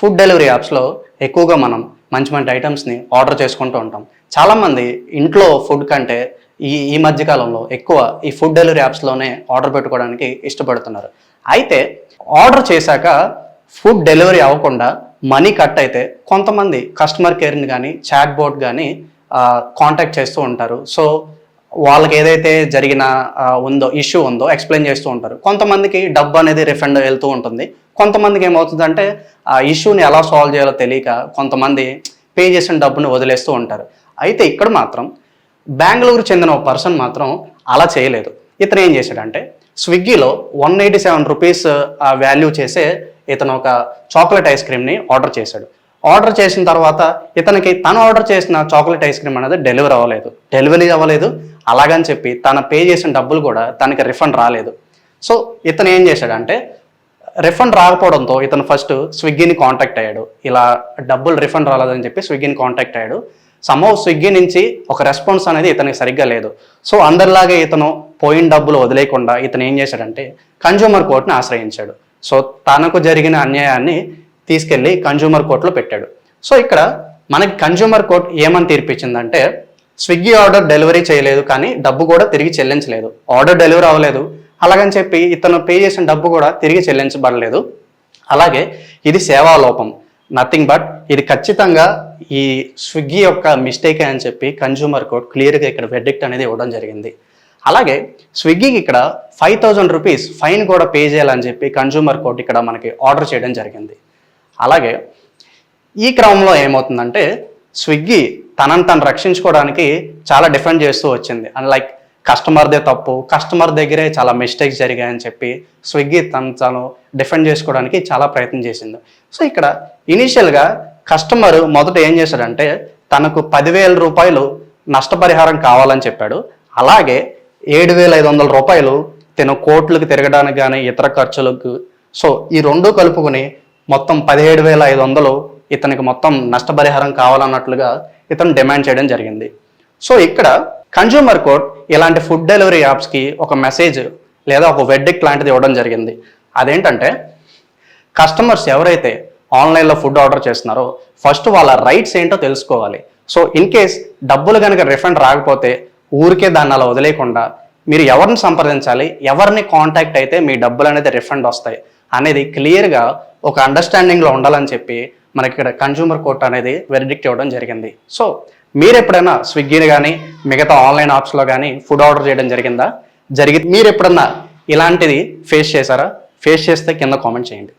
Food delivery యాప్స్లో ఎక్కువగా మనం మంచి మంచి ఐటమ్స్ని ఆర్డర్ చేసుకుంటూ ఉంటాం. చాలామంది ఇంట్లో ఫుడ్ కంటే ఈ ఈ మధ్యకాలంలో ఎక్కువ ఈ ఫుడ్ డెలివరీ యాప్స్లోనే ఆర్డర్ పెట్టుకోవడానికి ఇష్టపడుతున్నారు. అయితే ఆర్డర్ చేశాక ఫుడ్ డెలివరీ అవ్వకుండా మనీ కట్ అయితే కొంతమంది కస్టమర్ కేర్ని కానీ చాట్ బోర్డ్ కానీ కాంటాక్ట్ చేస్తూ ఉంటారు. సో వాళ్ళకి ఏదైతే జరిగిన ఉందో ఇష్యూ ఉందో ఎక్స్ప్లెయిన్ చేస్తూ ఉంటారు. కొంతమందికి డబ్బు అనేది రిఫండ్ వెళ్తూ ఉంటుంది. కొంతమందికి ఏమవుతుందంటే ఆ ఇష్యూని ఎలా సాల్వ్ చేయాలో తెలియక కొంతమంది పే చేసిన డబ్బుని వదిలేస్తూ ఉంటారు. అయితే ఇక్కడ మాత్రం బెంగళూరు చెందిన ఒక పర్సన్ మాత్రం అలా చేయలేదు. ఇతను ఏం చేశాడంటే స్విగ్గీలో one eighty seven rupees value చేసే ఇతను ఒక చాక్లెట్ ఐస్ క్రీమ్ని ఆర్డర్ చేశాడు. ఆర్డర్ చేసిన తర్వాత ఇతనికి తను ఆర్డర్ చేసిన చాక్లెట్ ఐస్ క్రీమ్ అనేది డెలివరీ అవ్వలేదు. డెలివరీ అవ్వలేదు. అలాగని చెప్పి తన పే చేసిన డబ్బులు కూడా తనకి రిఫండ్ రాలేదు. సో ఇతను ఏం చేశాడంటే రిఫండ్ రాకపోవడంతో ఇతను ఫస్ట్ స్విగ్గీని కాంటాక్ట్ అయ్యాడు. ఇలా డబ్బులు రిఫండ్ రాలేదని చెప్పి స్విగ్గీని కాంటాక్ట్ అయ్యాడు. సమో స్విగ్గీ నుంచి ఒక రెస్పాన్స్ అనేది ఇతనికి సరిగ్గా లేదు. సో అందరిలాగే ఇతను పోయిన డబ్బులు వదిలేయకుండా ఇతను ఏం చేశాడంటే కన్జ్యూమర్ కోర్టుని ఆశ్రయించాడు. సో తనకు జరిగిన అన్యాయాన్ని తీసుకెళ్ళి కన్జ్యూమర్ కోర్టులో పెట్టాడు. సో ఇక్కడ మనకి కన్జ్యూమర్ కోర్ట్ ఏమని తీర్పిచ్చిందంటే స్విగ్గీ ఆర్డర్ డెలివరీ చేయలేదు కానీ డబ్బు కూడా తిరిగి చెల్లించలేదు. ఆర్డర్ డెలివరీ అవ్వలేదు. అలాగని చెప్పి ఇతను పే చేసిన డబ్బు కూడా తిరిగి చెల్లించబడలేదు. అలాగే ఇది సేవా లోపం. నథింగ్ బట్ ఇది ఖచ్చితంగా ఈ స్విగ్గీ యొక్క మిస్టేకే అని చెప్పి కన్జ్యూమర్ కోర్ట్ క్లియర్గా ఇక్కడ వెడ్డిక్ట్ అనేది ఇవ్వడం జరిగింది. అలాగే స్విగ్గీకి ఇక్కడ ఫైవ్ థౌజండ్ రూపీస్ ఫైన్ కూడా పే చేయాలని చెప్పి కన్జ్యూమర్ కోర్ట్ ఇక్కడ మనకి ఆర్డర్ చేయడం జరిగింది. అలాగే ఈ క్రమంలో ఏమవుతుందంటే స్విగ్గీ తనని తను రక్షించుకోవడానికి చాలా డిఫెండ్ చేస్తూ వచ్చింది. అండ్ లైక్ కస్టమర్దే తప్పు కస్టమర్ దగ్గరే చాలా మిస్టేక్స్ జరిగాయని చెప్పి స్విగ్గీ తను తను డిఫెండ్ చేసుకోవడానికి చాలా ప్రయత్నం చేసింది. సో ఇక్కడ ఇనీషియల్గా కస్టమర్ మొదట ఏం చేశాడంటే తనకు పదివేల రూపాయలు నష్టపరిహారం కావాలని చెప్పాడు. అలాగే ఏడు వేల ఐదు వందల రూపాయలు తను కోట్లకు తిరగడానికి కానీ ఇతర ఖర్చులకు. సో ఈ రెండు కలుపుకొని మొత్తం పదిహేడు వేల ఐదు వందలు ఇతనికి మొత్తం నష్టపరిహారం కావాలన్నట్లుగా ఇతను డిమాండ్ చేయడం జరిగింది. సో ఇక్కడ కన్జ్యూమర్ కోర్ట్ ఇలాంటి ఫుడ్ డెలివరీ యాప్స్కి ఒక మెసేజ్ లేదా ఒక వెడ్డిక్ లాంటిది ఇవ్వడం జరిగింది. అదేంటంటే కస్టమర్స్ ఎవరైతే ఆన్లైన్లో ఫుడ్ ఆర్డర్ చేస్తున్నారో ఫస్ట్ వాళ్ళ రైట్స్ ఏంటో తెలుసుకోవాలి. సో ఇన్ కేస్ డబ్బులు కనుక రిఫండ్ రాకపోతే ఊరికే దాన్ని అలా వదిలేయకుండా మీరు ఎవరిని సంప్రదించాలి ఎవరిని కాంటాక్ట్ అయితే మీ డబ్బులు అనేది రిఫండ్ వస్తాయి అనేది క్లియర్గా ఒక అండర్స్టాండింగ్లో ఉండాలని చెప్పి మనకి ఇక్కడ కన్జ్యూమర్ కోర్ట్ అనేది వెరిడిక్ట్ ఇవ్వడం జరిగింది. సో మీరు ఎప్పుడైనా స్విగ్గీని కానీ మిగతా ఆన్లైన్ యాప్స్లో కానీ ఫుడ్ ఆర్డర్ చేయడం జరిగిందా? జరిగి మీరు ఎప్పుడన్నా ఇలాంటిది ఫేస్ చేశారా? ఫేస్ చేస్తే కింద కామెంట్ చేయండి.